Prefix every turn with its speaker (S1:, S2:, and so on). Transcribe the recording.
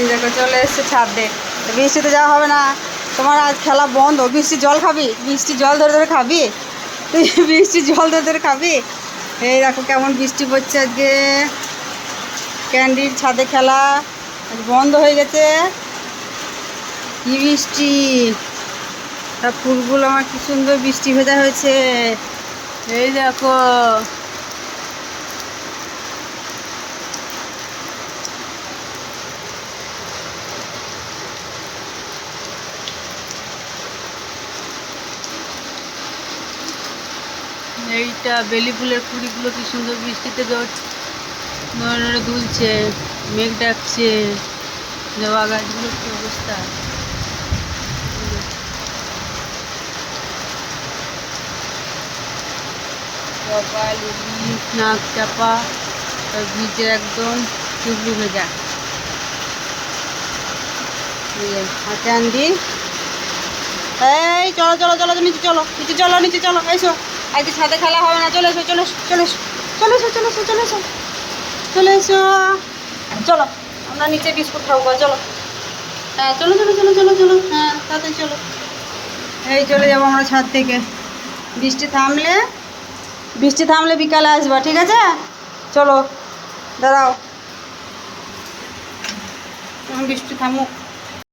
S1: এই দেখো, চলে এসছে ছাদে বৃষ্টিতে যাওয়া হবে না। তোমার আজ খেলা বন্ধ। বৃষ্টি জল খাবি? বৃষ্টি জল ধরে ধরে খাবি? তুই বৃষ্টি জল ধরে ধরে খাবি? এই দেখো, কেমন বৃষ্টি পড়ছে আজকে। ক্যান্ডির ছাদে খেলা বন্ধ হয়ে গেছে। কি বৃষ্টি? তা ফুলগুলো আমার কি সুন্দর বৃষ্টি ভেজা হয়েছে। এই দেখো এইটা বেলি ফুলের কুড়িগুলো কি সুন্দর বৃষ্টিতে নড়ে দুলছে, মেঘ ডাকছে, জবা গাছগুলোর কি অবস্থা? জবা নাক চাপা বীজের একদম চুবড়ি ভেজা। হাতে আন্দি এই, চলো চলো চলো, নিচে চলো নিচে চলো নিচে চলো, এসো। আজকে ছাদে খেলা হবে না। চলে এসো, চলে চলে এসো চলে এসো চলে এসো চলে এসো চলে এসো। চলো, আমরা নিচে বিস্কুট খাব চলো। হ্যাঁ চলো চলো চলো চলো চলো। হ্যাঁ তাড়াতাড়ি চলো। এই চলে যাব আমরা ছাদ থেকে। বৃষ্টি থামলে বৃষ্টি থামলে বিকালে আসবা, ঠিক আছে? চলো, দাঁড়াও। বৃষ্টি থামুক।